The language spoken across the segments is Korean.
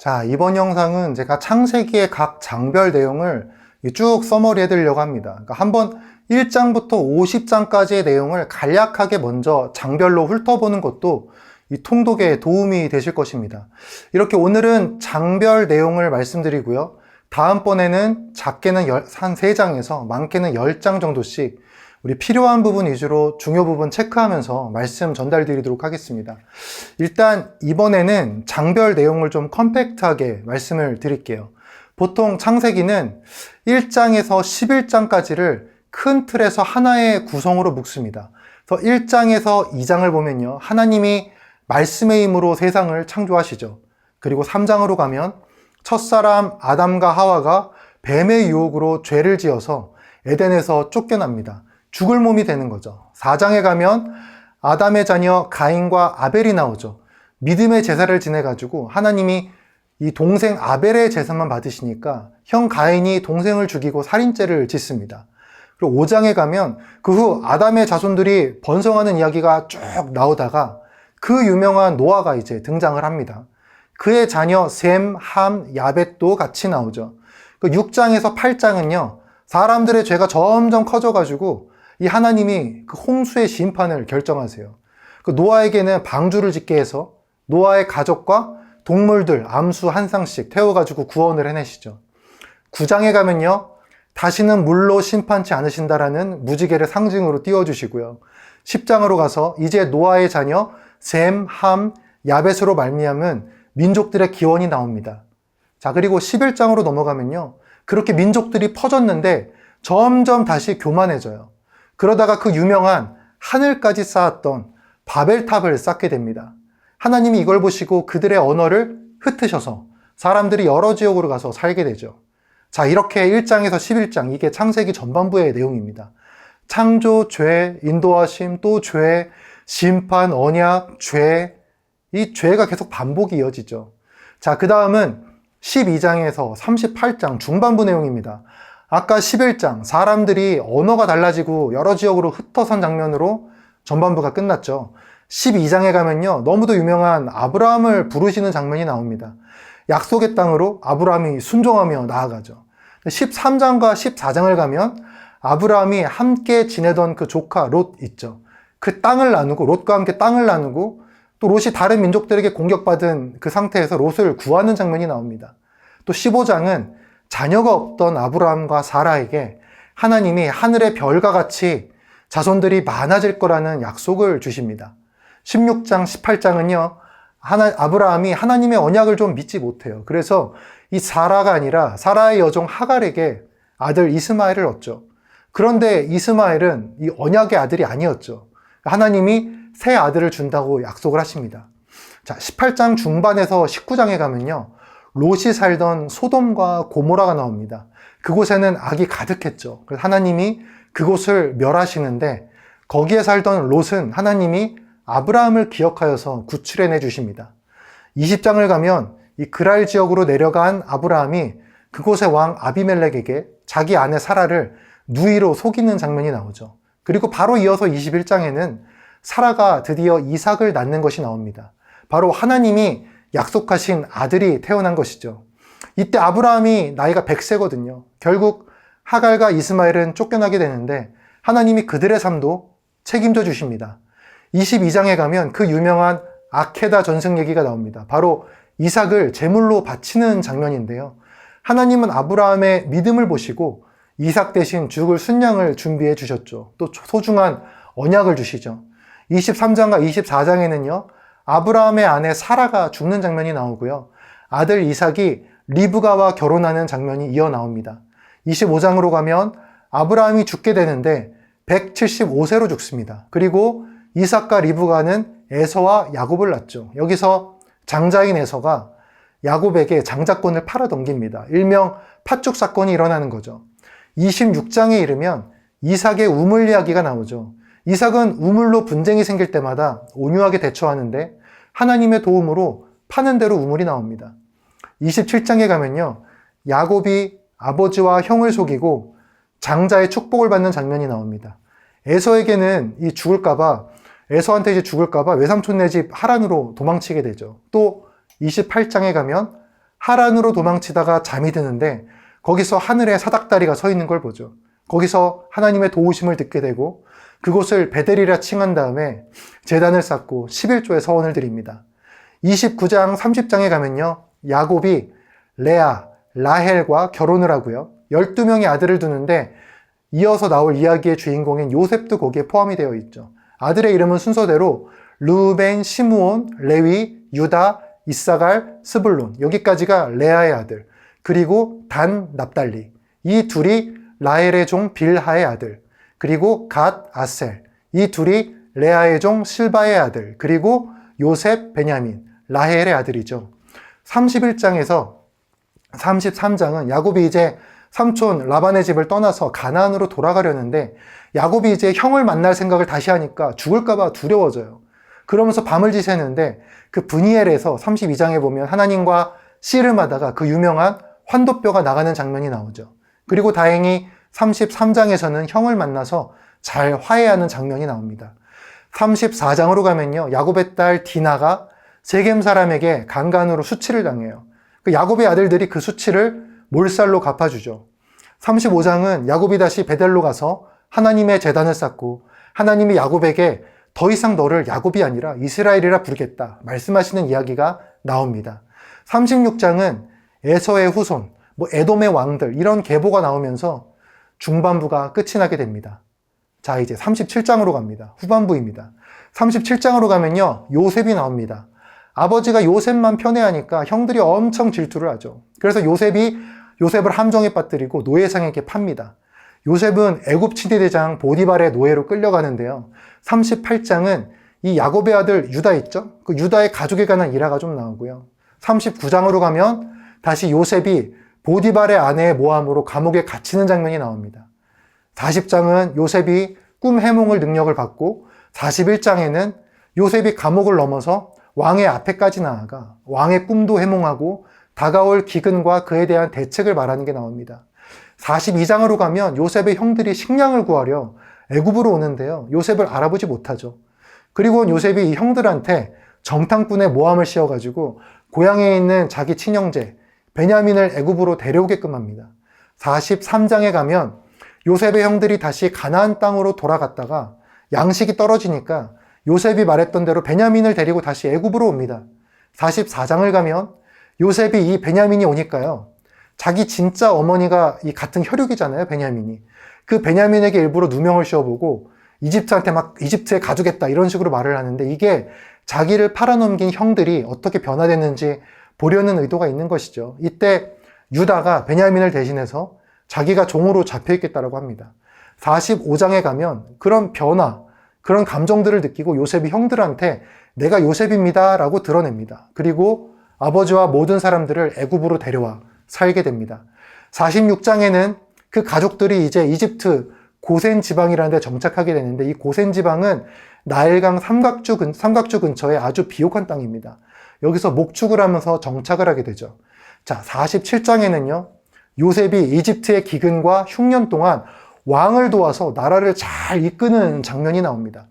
자, 이번 영상은 제가 창세기의 각 장별 내용을 쭉 써머리 해드리려고 합니다. 그러니까 한번 1장부터 50장까지의 내용을 간략하게 먼저 장별로 훑어보는 것도 이 통독에 도움이 되실 것입니다. 이렇게 오늘은 장별 내용을 말씀드리고요. 다음번에는 작게는 열- 한 3장에서 많게는 10장 정도씩 우리 필요한 부분 위주로 중요 부분 체크하면서 말씀 전달 드리도록 하겠습니다. 일단 이번에는 장별 내용을 좀 컴팩트하게 말씀을 드릴게요. 보통 창세기는 1장에서 11장까지를 큰 틀에서 하나의 구성으로 묶습니다. 그래서 1장에서 2장을 보면요. 하나님이 말씀의 힘으로 세상을 창조하시죠. 그리고 3장으로 가면 첫사람 아담과 하와가 뱀의 유혹으로 죄를 지어서 에덴에서 쫓겨납니다. 죽을 몸이 되는 거죠. 4장에 가면 아담의 자녀 가인과 아벨이 나오죠. 믿음의 제사를 지내가지고 하나님이 이 동생 아벨의 제사만 받으시니까 형 가인이 동생을 죽이고 살인죄를 짓습니다. 그리고 5장에 가면 그 후 아담의 자손들이 번성하는 이야기가 쭉 나오다가 그 유명한 노아가 이제 등장을 합니다. 그의 자녀 셈, 함, 야벳도 같이 나오죠. 그 6장에서 8장은요, 사람들의 죄가 점점 커져가지고 이 하나님이 그 홍수의 심판을 결정하세요. 그 노아에게는 방주를 짓게 해서 노아의 가족과 동물들 암수 한 쌍씩 태워가지고 구원을 해내시죠. 9장에 가면요, 다시는 물로 심판치 않으신다라는 무지개를 상징으로 띄워주시고요. 10장으로 가서 이제 노아의 자녀 셈, 함, 야벳으로 말미암은 민족들의 기원이 나옵니다. 자, 그리고 11장으로 넘어가면요. 그렇게 민족들이 퍼졌는데 점점 다시 교만해져요. 그러다가 그 유명한 하늘까지 쌓았던 바벨탑을 쌓게 됩니다. 하나님이 이걸 보시고 그들의 언어를 흩으셔서 사람들이 여러 지역으로 가서 살게 되죠. 자, 이렇게 1장에서 11장, 이게 창세기 전반부의 내용입니다. 창조, 죄, 인도하심, 또 죄, 심판, 언약, 죄, 이 죄가 계속 반복이 이어지죠. 자, 그 다음은 12장에서 38장 중반부 내용입니다. 아까 11장, 사람들이 언어가 달라지고 여러 지역으로 흩어선 장면으로 전반부가 끝났죠. 12장에 가면요, 너무도 유명한 아브라함을 부르시는 장면이 나옵니다. 약속의 땅으로 아브라함이 순종하며 나아가죠. 13장과 14장을 가면 아브라함이 함께 지내던 그 조카 롯 있죠. 그 땅을 나누고 롯과 함께 땅을 나누고 또 롯이 다른 민족들에게 공격받은 그 상태에서 롯을 구하는 장면이 나옵니다. 또 15장은 자녀가 없던 아브라함과 사라에게 하나님이 하늘의 별과 같이 자손들이 많아질 거라는 약속을 주십니다. 16장, 18장은요, 하나, 아브라함이 하나님의 언약을 좀 믿지 못해요. 그래서 이 사라가 아니라 사라의 여종 하갈에게 아들 이스마엘을 얻죠. 그런데 이스마엘은 이 언약의 아들이 아니었죠. 하나님이 새 아들을 준다고 약속을 하십니다. 자, 18장 중반에서 19장에 가면요. 롯이 살던 소돔과 고모라가 나옵니다. 그곳에는 악이 가득했죠. 그래서 하나님이 그곳을 멸하시는데 거기에 살던 롯은 하나님이 아브라함을 기억하여서 구출해내 주십니다. 20장을 가면 이 그랄 지역으로 내려간 아브라함이 그곳의 왕 아비멜렉에게 자기 아내 사라를 누이로 속이는 장면이 나오죠. 그리고 바로 이어서 21장에는 사라가 드디어 이삭을 낳는 것이 나옵니다. 바로 하나님이 약속하신 아들이 태어난 것이죠. 이때 아브라함이 나이가 100세거든요. 결국 하갈과 이스마엘은 쫓겨나게 되는데 하나님이 그들의 삶도 책임져 주십니다. 22장에 가면 그 유명한 아케다 전승 얘기가 나옵니다. 바로 이삭을 제물로 바치는 장면인데요. 하나님은 아브라함의 믿음을 보시고 이삭 대신 죽을 순양을 준비해 주셨죠. 또 소중한 언약을 주시죠. 23장과 24장에는요. 아브라함의 아내 사라가 죽는 장면이 나오고요. 아들 이삭이 리브가와 결혼하는 장면이 이어 나옵니다. 25장으로 가면 아브라함이 죽게 되는데 175세로 죽습니다. 그리고 이삭과 리브가는 에서와 야곱을 낳죠. 여기서 장자인 에서가 야곱에게 장자권을 팔아 넘깁니다. 일명 팥죽 사건이 일어나는 거죠. 26장에 이르면 이삭의 우물 이야기가 나오죠. 이삭은 우물로 분쟁이 생길 때마다 온유하게 대처하는데 하나님의 도움으로 파는 대로 우물이 나옵니다. 27장에 가면요. 야곱이 아버지와 형을 속이고 장자의 축복을 받는 장면이 나옵니다. 에서에게는 이 죽을까봐 에서한테 이제 죽을까봐 외삼촌네 집 하란으로 도망치게 되죠. 또 28장에 가면 하란으로 도망치다가 잠이 드는데 거기서 하늘에 사닥다리가 서 있는 걸 보죠. 거기서 하나님의 도우심을 듣게 되고 그곳을 베델이라 칭한 다음에 재단을 쌓고 11조의 서원을 드립니다. 29장 30장에 가면요. 야곱이 레아, 라헬과 결혼을 하고요. 12명의 아들을 두는데 이어서 나올 이야기의 주인공인 요셉도 거기에 포함이 되어 있죠. 아들의 이름은 순서대로 루벤, 시므온, 레위, 유다, 이사갈, 스불론 여기까지가 레아의 아들 그리고 단, 납달리 이 둘이 라헬의 종 빌하의 아들 그리고 갓, 아셀 이 둘이 레아의 종 실바의 아들 그리고 요셉, 베냐민 라헬의 아들이죠. 31장에서 33장은 야곱이 이제 삼촌 라반의 집을 떠나서 가나안으로 돌아가려는데 야곱이 이제 형을 만날 생각을 다시 하니까 죽을까봐 두려워져요. 그러면서 밤을 지새는데 그 브니엘에서 32장에 보면 하나님과 씨름하다가 그 유명한 환도뼈가 나가는 장면이 나오죠. 그리고 다행히 33장에서는 형을 만나서 잘 화해하는 장면이 나옵니다. 34장으로 가면요. 야곱의 딸 디나가 세겜 사람에게 강간으로 수치를 당해요. 그 야곱의 아들들이 그 수치를 몰살로 갚아주죠. 35장은 야곱이 다시 베델로 가서 하나님의 재단을 쌓고 하나님이 야곱에게 더 이상 너를 야곱이 아니라 이스라엘이라 부르겠다 말씀하시는 이야기가 나옵니다. 36장은 에서의 후손, 뭐 에돔의 왕들 이런 계보가 나오면서 중반부가 끝이 나게 됩니다. 자, 이제 37장으로 갑니다. 후반부입니다. 37장으로 가면요. 요셉이 나옵니다. 아버지가 요셉만 편애하니까 형들이 엄청 질투를 하죠. 그래서 요셉이 요셉을 함정에 빠뜨리고 노예상에게 팝니다. 요셉은 애굽 치대대장 보디발의 노예로 끌려가는데요. 38장은 이 야곱의 아들 유다 있죠? 그 유다의 가족에 관한 일화가 좀 나오고요. 39장으로 가면 다시 요셉이 보디발의 아내의 모함으로 감옥에 갇히는 장면이 나옵니다. 40장은 요셉이 꿈 해몽을 능력을 받고 41장에는 요셉이 감옥을 넘어서 왕의 앞에까지 나아가 왕의 꿈도 해몽하고 다가올 기근과 그에 대한 대책을 말하는 게 나옵니다. 42장으로 가면 요셉의 형들이 식량을 구하려 애굽으로 오는데요. 요셉을 알아보지 못하죠. 그리고 요셉이 이 형들한테 정탐꾼의 모함을 씌워가지고 고향에 있는 자기 친형제 베냐민을 애굽으로 데려오게끔 합니다. 43장에 가면 요셉의 형들이 다시 가나안 땅으로 돌아갔다가 양식이 떨어지니까 요셉이 말했던 대로 베냐민을 데리고 다시 애굽으로 옵니다. 44장을 가면 요셉이 이 베냐민이 오니까요. 자기 진짜 어머니가 이 같은 혈육이잖아요, 베냐민이. 그 베냐민에게 일부러 누명을 씌워보고 이집트한테 막 이집트에 가두겠다 이런 식으로 말을 하는데 이게 자기를 팔아넘긴 형들이 어떻게 변화됐는지 보려는 의도가 있는 것이죠. 이때 유다가 베냐민을 대신해서 자기가 종으로 잡혀 있겠다라고 합니다. 45장에 가면 그런 변화, 그런 감정들을 느끼고 요셉이 형들한테 내가 요셉입니다 라고 드러냅니다. 그리고 아버지와 모든 사람들을 애굽으로 데려와 살게 됩니다. 46장에는 그 가족들이 이제 이집트 고센 지방이라는 데 정착하게 되는데 이 고센 지방은 나일강 삼각주, 근, 삼각주 근처에 아주 비옥한 땅입니다. 여기서 목축을 하면서 정착을 하게 되죠. 자, 47장에는요. 요셉이 이집트의 기근과 흉년 동안 왕을 도와서 나라를 잘 이끄는 장면이 나옵니다.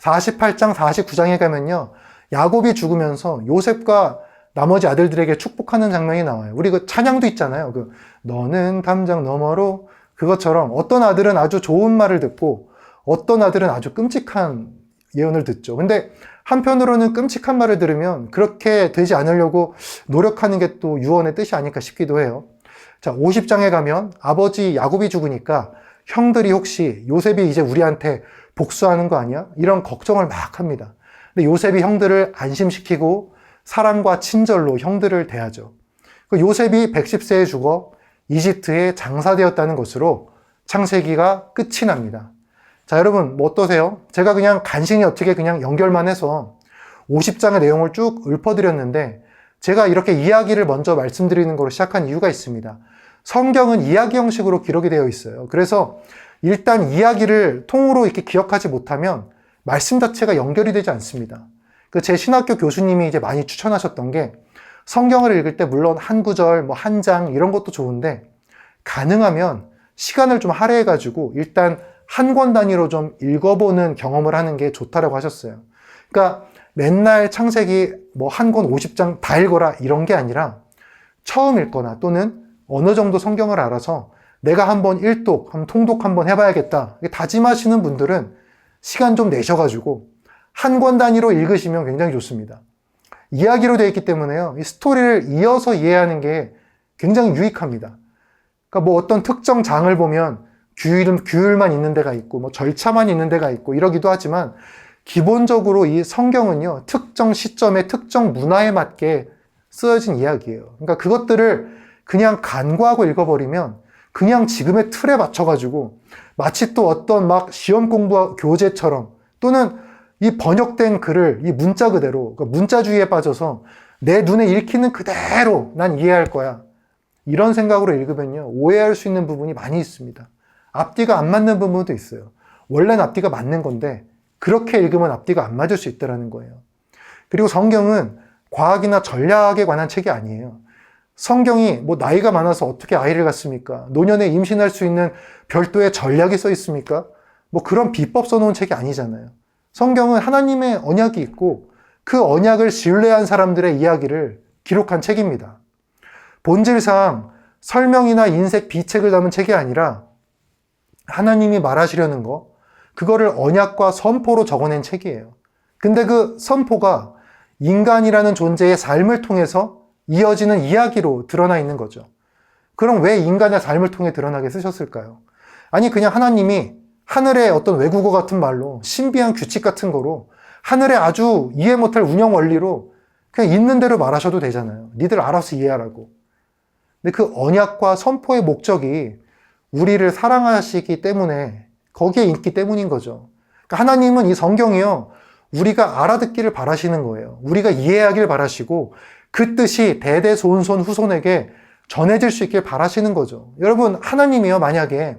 48장, 49장에 가면요. 야곱이 죽으면서 요셉과 나머지 아들들에게 축복하는 장면이 나와요. 우리 그 찬양도 있잖아요. 그 너는 담장 너머로 그것처럼 어떤 아들은 아주 좋은 말을 듣고 어떤 아들은 아주 끔찍한 예언을 듣죠. 근데 한편으로는 끔찍한 말을 들으면 그렇게 되지 않으려고 노력하는 게 또 유언의 뜻이 아닐까 싶기도 해요. 자, 50장에 가면 아버지 야곱이 죽으니까 형들이 혹시 요셉이 이제 우리한테 복수하는 거 아니야? 이런 걱정을 막 합니다. 근데 요셉이 형들을 안심시키고 사랑과 친절로 형들을 대하죠. 그 요셉이 110세에 죽어 이집트에 장사되었다는 것으로 창세기가 끝이 납니다. 자, 여러분, 뭐 어떠세요? 제가 그냥 간신히 어떻게 그냥 연결만 해서 50장의 내용을 쭉 읊어드렸는데, 제가 이렇게 이야기를 먼저 말씀드리는 걸로 시작한 이유가 있습니다. 성경은 이야기 형식으로 기록이 되어 있어요. 그래서 일단 이야기를 통으로 이렇게 기억하지 못하면 말씀 자체가 연결이 되지 않습니다. 그 제 신학교 교수님이 이제 많이 추천하셨던 게 성경을 읽을 때 물론 한 구절, 뭐 한 장 이런 것도 좋은데 가능하면 시간을 좀 할애해가지고 일단 한 권 단위로 좀 읽어보는 경험을 하는 게 좋다라고 하셨어요. 그러니까 맨날 창세기 뭐 한 권 50장 다 읽어라 이런 게 아니라 처음 읽거나 또는 어느 정도 성경을 알아서 내가 한번 일독, 한 통독 한번 해봐야겠다. 다짐하시는 분들은 시간 좀 내셔가지고 한 권 단위로 읽으시면 굉장히 좋습니다. 이야기로 되어 있기 때문에요. 이 스토리를 이어서 이해하는 게 굉장히 유익합니다. 그러니까 뭐 어떤 특정 장을 보면 규율, 규율만 있는 데가 있고 뭐 절차만 있는 데가 있고 이러기도 하지만 기본적으로 이 성경은요, 특정 시점에 특정 문화에 맞게 쓰여진 이야기예요. 그러니까 그것들을 그냥 간과하고 읽어버리면 그냥 지금의 틀에 맞춰가지고 마치 또 어떤 막 시험 공부 교재처럼 또는 이 번역된 글을 이 문자 그대로 그러니까 문자주의에 빠져서 내 눈에 읽히는 그대로 난 이해할 거야. 이런 생각으로 읽으면요 오해할 수 있는 부분이 많이 있습니다. 앞뒤가 안 맞는 부분도 있어요. 원래는 앞뒤가 맞는 건데 그렇게 읽으면 앞뒤가 안 맞을 수 있다는 거예요. 그리고 성경은 과학이나 전략에 관한 책이 아니에요. 성경이 뭐 나이가 많아서 어떻게 아이를 갖습니까? 노년에 임신할 수 있는 별도의 전략이 써 있습니까? 뭐 그런 비법 써놓은 책이 아니잖아요. 성경은 하나님의 언약이 있고 그 언약을 신뢰한 사람들의 이야기를 기록한 책입니다. 본질상 설명이나 인색 비책을 담은 책이 아니라 하나님이 말하시려는 거, 그거를 언약과 선포로 적어낸 책이에요. 근데 그 선포가 인간이라는 존재의 삶을 통해서 이어지는 이야기로 드러나 있는 거죠. 그럼 왜 인간의 삶을 통해 드러나게 쓰셨을까요? 아니, 그냥 하나님이 하늘의 어떤 외국어 같은 말로 신비한 규칙 같은 거로 하늘의 아주 이해 못할 운영 원리로 그냥 있는 대로 말하셔도 되잖아요. 니들 알아서 이해하라고. 근데 그 언약과 선포의 목적이 우리를 사랑하시기 때문에 거기에 있기 때문인 거죠. 그러니까 하나님은 이 성경이요. 우리가 알아듣기를 바라시는 거예요. 우리가 이해하길 바라시고 그 뜻이 대대손손 후손에게 전해질 수 있길 바라시는 거죠. 여러분, 하나님이요. 만약에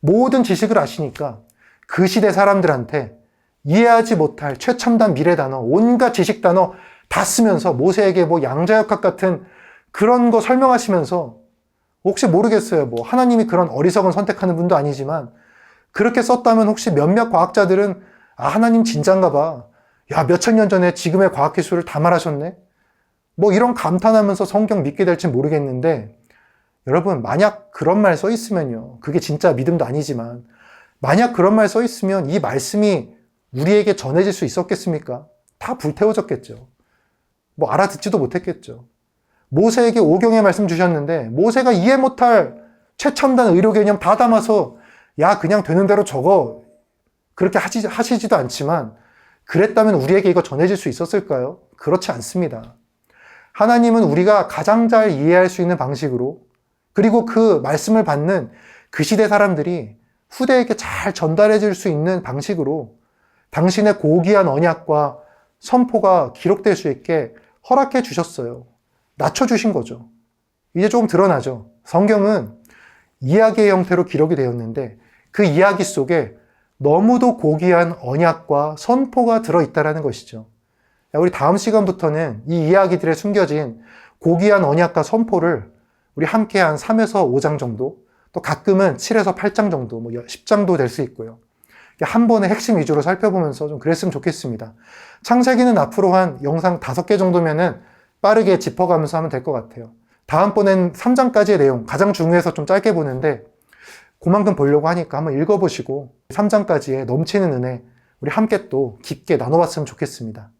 모든 지식을 아시니까 그 시대 사람들한테 이해하지 못할 최첨단 미래 단어, 온갖 지식 단어 다 쓰면서 모세에게 뭐 양자역학 같은 그런 거 설명하시면서 혹시 모르겠어요. 뭐 하나님이 그런 어리석은 선택하는 분도 아니지만 그렇게 썼다면 혹시 몇몇 과학자들은 아 하나님 진짠가 봐. 야 몇천 년 전에 지금의 과학 기술을 다 말하셨네. 뭐 이런 감탄하면서 성경 믿게 될지 모르겠는데 여러분 만약 그런 말 써 있으면요. 그게 진짜 믿음도 아니지만 만약 그런 말 써 있으면 이 말씀이 우리에게 전해질 수 있었겠습니까? 다 불태워졌겠죠. 뭐 알아듣지도 못했겠죠. 모세에게 오경의 말씀 주셨는데 모세가 이해 못할 최첨단 의료 개념 다 담아서 야 그냥 되는 대로 적어 그렇게 하시, 하시지도 않지만 그랬다면 우리에게 이거 전해질 수 있었을까요? 그렇지 않습니다. 하나님은 우리가 가장 잘 이해할 수 있는 방식으로 그리고 그 말씀을 받는 그 시대 사람들이 후대에게 잘 전달해 줄수 있는 방식으로 당신의 고귀한 언약과 선포가 기록될 수 있게 허락해 주셨어요. 낮춰주신 거죠. 이제 조금 드러나죠. 성경은 이야기의 형태로 기록이 되었는데 그 이야기 속에 너무도 고귀한 언약과 선포가 들어있다는 것이죠. 우리 다음 시간부터는 이 이야기들에 숨겨진 고귀한 언약과 선포를 우리 함께 한 3에서 5장 정도, 또 가끔은 7에서 8장 정도, 뭐 10장도 될 수 있고요. 한 번에 핵심 위주로 살펴보면서 좀 그랬으면 좋겠습니다. 창세기는 앞으로 한 영상 5개 정도면은 빠르게 짚어가면서 하면 될 것 같아요. 다음번엔 3장까지의 내용, 가장 중요해서 좀 짧게 보는데, 그만큼 보려고 하니까 한번 읽어보시고, 3장까지의 넘치는 은혜, 우리 함께 또 깊게 나눠봤으면 좋겠습니다.